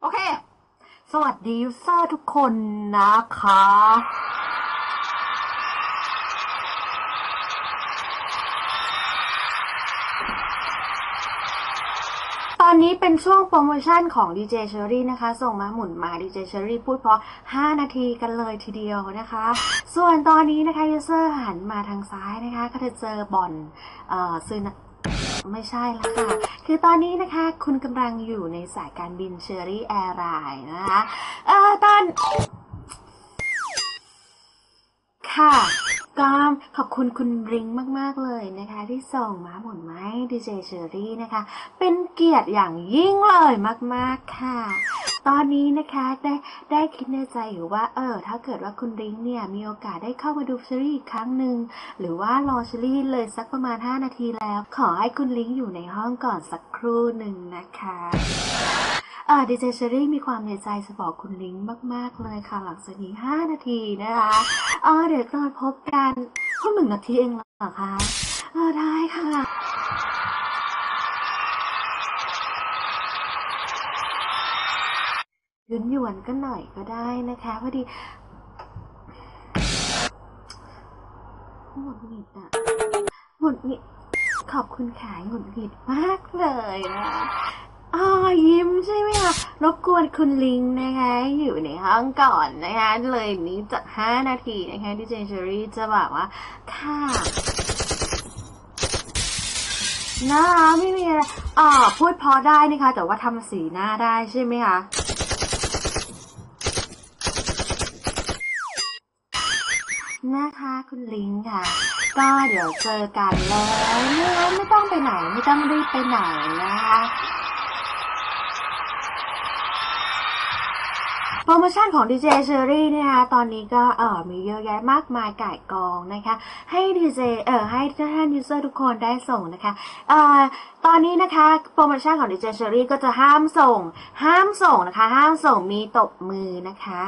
โอเค สวัสดียูเซอร์ทุกคนนะคะ ตอนนี้เป็นช่วงโปรโมชั่นของ DJ Cherry นะคะ ส่งมาหมุนมา DJ Cherry พูดเพราะ 5 นาทีกันเลยทีเดียวนะคะ ส่วนตอนนี้นะคะยูเซอร์หันมาทางซ้ายนะคะ ก็จะเจอบอนเอ่อซื้อ ไม่ใช่ละค่ะ คือตอนนี้นะคะ คุณกำลังอยู่ในสายการบินเชอรี่แอร์ไลน์นะคะ เออตอน ค่ะก็ขอบคุณคุณริงมาก ๆ เลยนะคะ ที่ส่งมาหมุนไม้ดีเจเชอรี่นะคะ เป็นเกียรติอย่างยิ่งเลยมาก ๆ ค่ะ ตอนนี้นะคะได้ได้คิดในใจอยู่ว่าเออถ้าเกิดว่าคุณริงเนี่ยมีโอกาสได้เข้ามาดูเชอรี่อีกครั้งหนึ่งหรือว่ารอเชอรี่เลยสักประมาณ 5 นาทีแล้ว ขอให้คุณลิงอยู่ในห้องก่อนสักครู่หนึ่งนะคะเออดีเจเชอรี่มีความในใจจะบอกคุณลิงมาก ๆ เลยค่ะ หลังจากนี้ 5 นาทีนะคะเออเดี๋ยวตอนพบกันเพิ่งหนึ่งนาทีเองเหรอคะเออได้ค่ะ หยวนหยวนๆก็หน่อยก็ได้นะคะพอดีหงุดหงิดอะหงุดหงิดขอบคุณขายหงุดหงิดมากเลยนะอ๋อยิ้มใช่ไหมคะรบกวนคุณลิงนะคะ อยู่ในห้องก่อนนะคะ เลยนี้จากห้านาทีนะคะดิเจนเชอรี่จะบอกว่า ค่ะนะคะไม่มีอะไรอ่าพูดพอได้นะคะ แต่ว่าทำสีหน้าได้ใช่ไหมคะ นะคะ คุณลิงค่ะ ก็เดี๋ยวเจอกันแล้วไม่ต้องไปไหนไม่ต้องรีบไปไหนนะคะ โปรโมชั่นของ DJ Cherry เนยนะคะตอนนี้ก็เออมีเยอะแยะมากมายก่ายกองนะคะ ให้ DJ เออให้ท่านยูเซอร์ทุกคนได้ส่งนะคะเอ่อตอนนี้นะคะโปรโมชั่นของ DJ Cherry ก็จะห้ามส่ง ห้ามส่งนะคะ ห้ามส่งมีตบมือนะคะ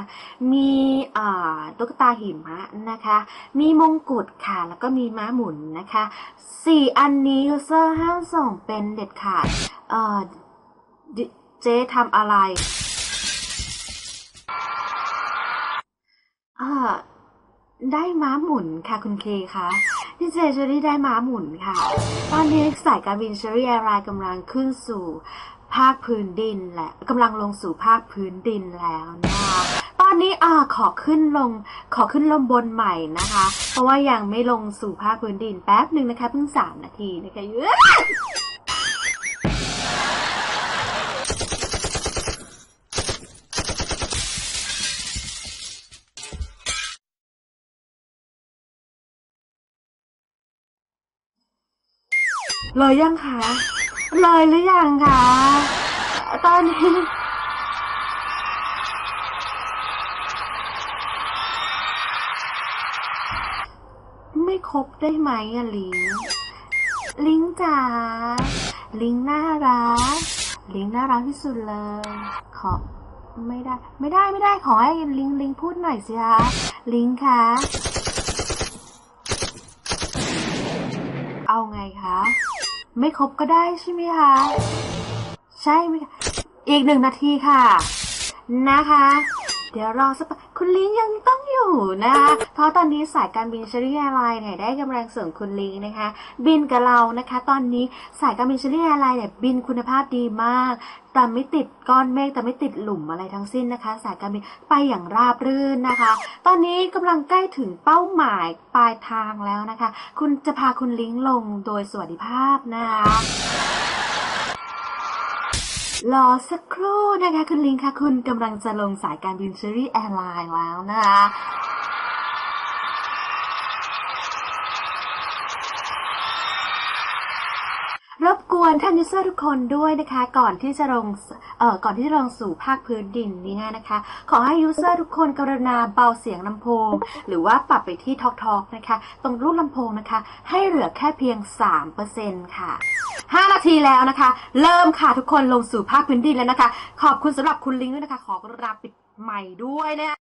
มีเอ่อตุ๊กตาหิมะนะคะ มีมงกุฎค่ะ แล้วก็มีม้าหมุนนะคะสี่อันนี้ยูเซอร์ห้ามส่งเป็นเด็ดขาดเอ่อดิเจ๊ทำอะไร ได้ม้าหมุนค่ะคุณเคคะดีเจเชอรี่ได้ม้าหมุนค่ะ ตอนนี้สายการบินเชอรี่แอร์ไลน์กำลังขึ้นสู่ภาคพื้นดินและกำลังลงสู่ภาคพื้นดินแล้วนะคะตอนนี้อ่าขอขึ้นลงขอขึ้นลงบนใหม่นะคะ เพราะว่ายังไม่ลงสู่ภาคพื้นดินแป๊บหนึ่งนะคะเพิ่งสามนาทีนะคะ เลยยังคะเลยหรือยังคะตอนนี้ไม่ครบได้ไหมอะลิง ลิงจ๋า ลิงน่ารัก ลิงน่ารักที่สุดเลย ขอไม่ได้ ไม่ได้ไม่ได้ขอให้ลิงลิงพูดหน่อยสิคะ ลิงคะ เอาไงคะ ไม่ครบก็ได้ใช่ไหมคะ ใช่ไหมอีกหนึ่งนาทีค่ะ นะคะ เดี๋ยวรอสักคุณลิงยังต้องอยู่นะคะเพราะตอนนี้สายการบินเชอรี่แอร์ไลน์เนี่ยได้กำลังส่งคุณลิงนะคะ บินกับเรานะคะ ตอนนี้สายการบินเชอรี่แอร์ไลน์เนี่ยบินคุณภาพดีมากแต่ไม่ติดก้อนเมฆแต่ไม่ติดหลุมอะไรทั้งสิ้นนะคะ สายการบินไปอย่างราบรื่นนะคะ ตอนนี้กำลังใกล้ถึงเป้าหมายปลายทางแล้วนะคะ คุณจะพาคุณลิงลงโดยสวัสดิภาพนะคะ รอสักครู่นะคะคุณลิงค่ะคุณกำลังจะลงสายการบินเชอรี่แอร์ไลน์แล้วนะคะรบกวนท่านยูเซอร์ทุกคนด้วยนะคะ ก่อนที่จะลงเอ่อก่อนที่จะลงสู่ภาคพื้นดินนี้นะคะ ขอให้ยูเซอร์ทุกคนกรุณาเบาเสียงลำโพง หรือว่าปรับไปที่ทอกทอกนะคะ ตรงรูปลำโพงนะคะ ให้เหลือแค่เพียง 3%ค่ะ 5 นาทีแล้วนะคะ เริ่มค่ะทุกคนลงสู่ภาคพื้นดินแล้วนะคะ ขอบคุณสำหรับคุณลิงด้วยนะคะ ขอกรุณาปิดใหม่ด้วยนะ